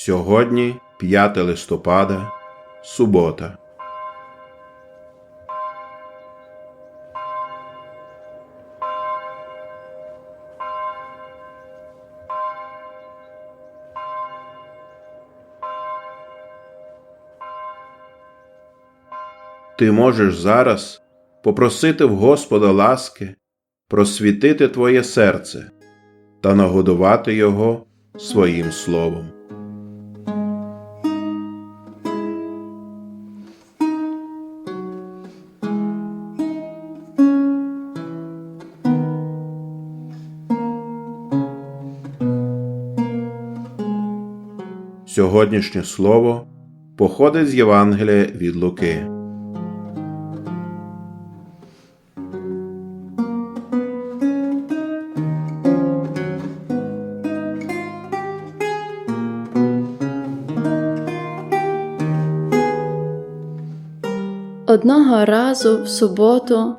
Сьогодні 5 листопада, субота. Ти можеш зараз попросити в Господа ласки просвітити твоє серце та нагодувати його своїм словом. Сьогоднішнє слово походить з Євангелія від Луки. Одного разу в суботу,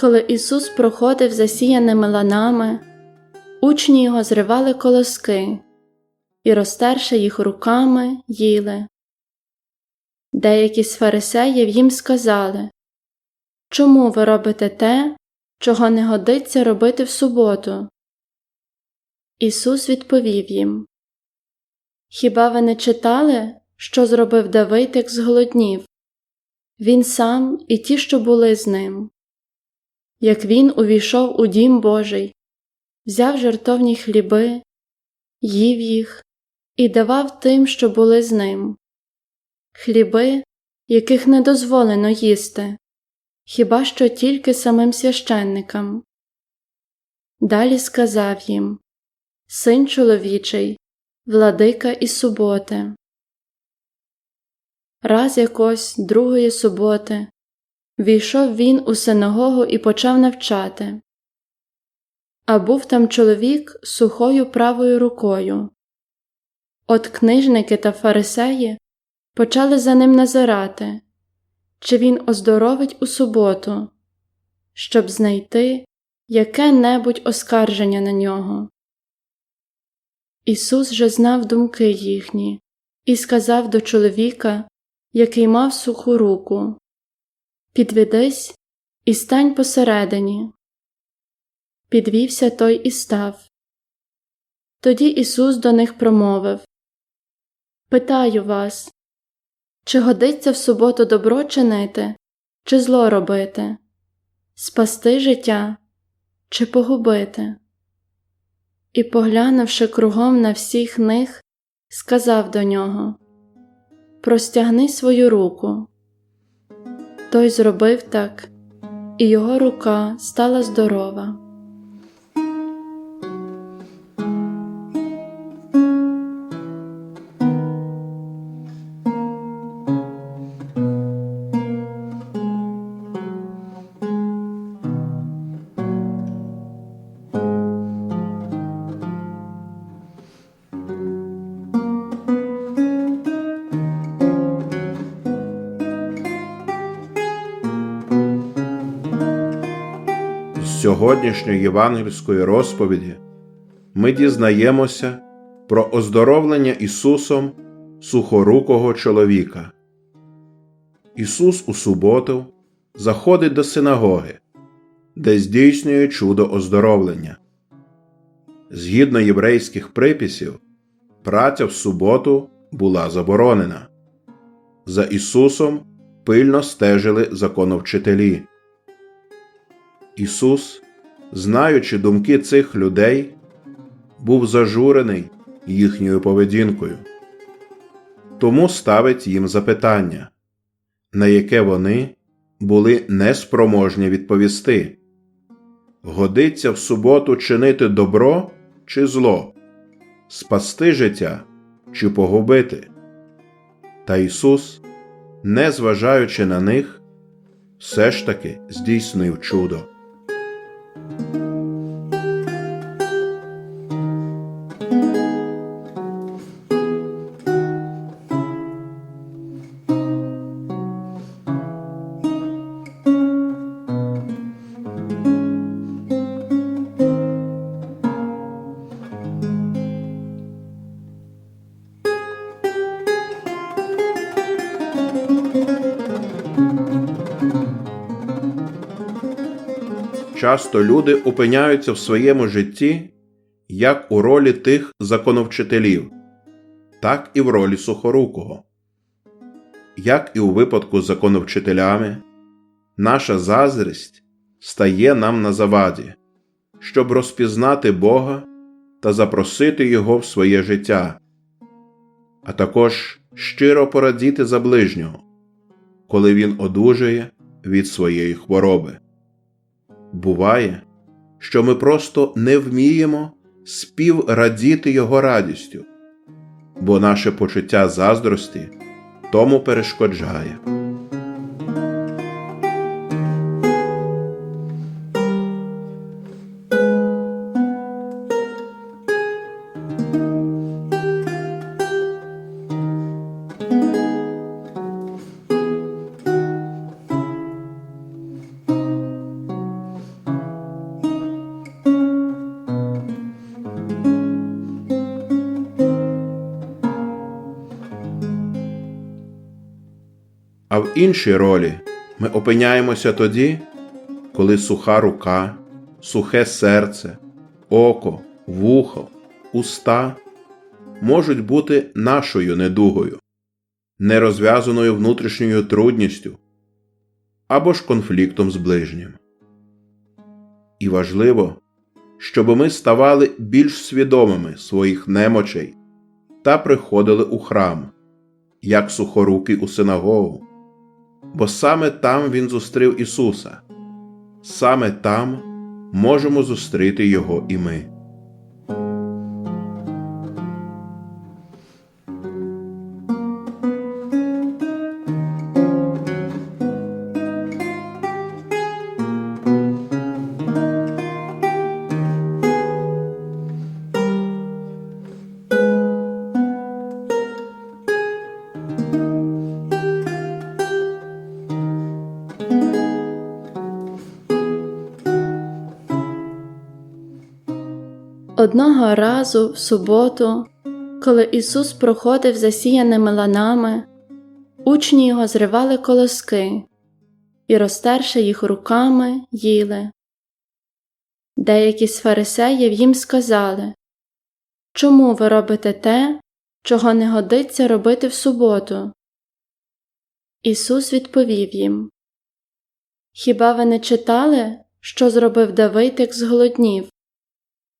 коли Ісус проходив засіяними ланами, учні його зривали колоски і, розтерши їх руками, їли. Деякі з фарисеїв їм сказали Чому ви робите те, чого не годиться робити в суботу? Ісус відповів їм Хіба ви не читали, що зробив Давид, як зголоднів? Він сам і ті, що були з ним. Як він увійшов у дім Божий, взяв жертовні хліби, їв їх і давав тим, що були з ним, хліби, яких не дозволено їсти, хіба що тільки самим священникам. Далі сказав їм Син чоловічий, владика і суботи. Раз якось другої суботи війшов він у синагогу і почав навчати. А був там чоловік сухою правою рукою. От книжники та фарисеї почали за ним назирати, чи він оздоровить у суботу, щоб знайти яке небудь оскарження на нього. Ісус же знав думки їхні і сказав до чоловіка, який мав суху руку Підведись і стань посередині. Підвівся той і став. Тоді Ісус до них промовив Питаю вас, чи годиться в суботу добро чинити, чи зло робити, спасти життя, чи погубити? І, поглянувши кругом на всіх них, сказав до нього Простягни свою руку. Той зробив так, і його рука стала здорова. Сьогоднішньої євангельської розповіді ми дізнаємося про оздоровлення Ісусом сухорукого чоловіка. Ісус у суботу заходить до синагоги, де здійснює чудо оздоровлення. Згідно єврейських приписів, праця в суботу була заборонена. За Ісусом пильно стежили законовчителі. Ісус, знаючи думки цих людей, був зажурений їхньою поведінкою, тому ставить їм запитання, на яке вони були неспроможні відповісти годиться в суботу чинити добро чи зло, спасти життя чи погубити. Та Ісус, не зважаючи на них, все ж таки здійснив чудо. thank you часто люди опиняються в своєму житті як у ролі тих законовчителів, так і в ролі сухорукого. Як і у випадку з законовчителями, наша заздрість стає нам на заваді, щоб розпізнати Бога та запросити Його в своє життя, а також щиро порадіти за ближнього, коли він одужає від своєї хвороби. Буває, що ми просто не вміємо співрадіти Його радістю, бо наше почуття заздрості тому перешкоджає. Іншій ролі ми опиняємося тоді, коли суха рука, сухе серце, око, вухо, уста можуть бути нашою недугою, нерозв'язаною внутрішньою трудністю або ж конфліктом з ближнім. І важливо, щоб ми ставали більш свідомими своїх немочей та приходили у храм, як сухорукий у синагогу бо саме там він зустрів Ісуса, саме там можемо зустріти Його і ми. Одного разу в суботу, коли Ісус проходив засіяними ланами, учні його зривали колоски і, розтерши їх руками, їли. Деякі з фарисеїв їм сказали Чому ви робите те, чого не годиться робити в суботу? Ісус відповів їм Хіба ви не читали, що зробив Давид, як зголоднів?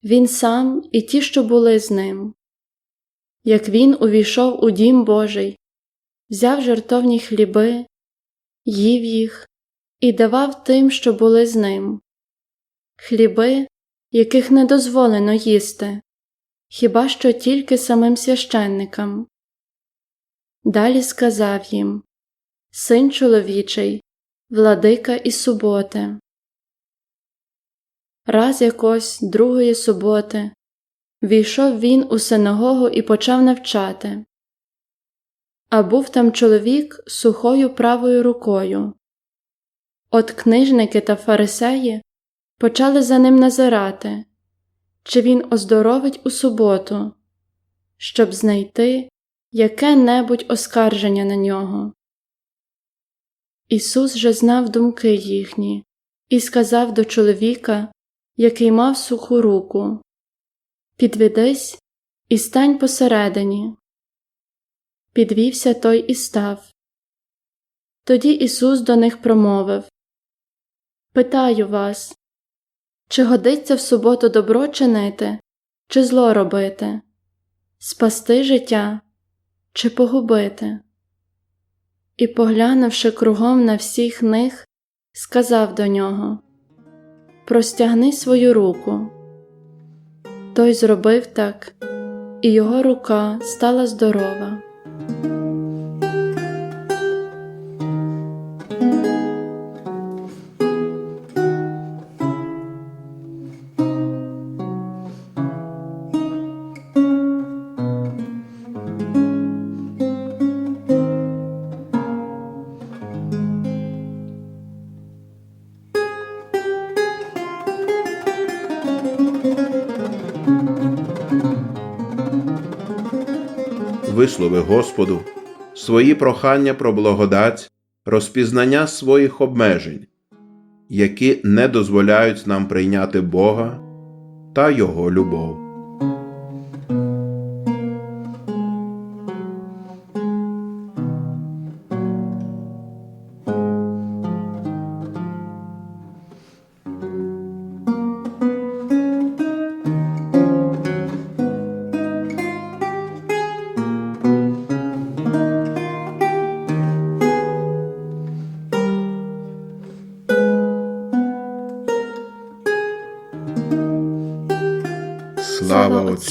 Він сам і ті, що були з ним. Як він увійшов у дім Божий, взяв жертовні хліби, їв їх і давав тим, що були з ним, хліби, яких не дозволено їсти, хіба що тільки самим священникам. Далі сказав їм Син чоловічий, владика і суботи. Раз якось другої суботи війшов він у синагогу і почав навчати. А був там чоловік сухою правою рукою. От книжники та фарисеї почали за ним назирати, чи він оздоровить у суботу, щоб знайти яке небудь оскарження на нього. Ісус же знав думки їхні і сказав до чоловіка, який мав суху руку Підведись і стань посередині. Підвівся той і став. Тоді Ісус до них промовив Питаю вас, чи годиться в суботу добро чинити, чи зло робити, спасти життя, чи погубити? І, поглянувши кругом на всіх них, сказав до нього Простягни свою руку. Той зробив так, і його рука стала здорова. Вислови Господу свої прохання про благодать, розпізнання своїх обмежень, які не дозволяють нам прийняти Бога та Його любов.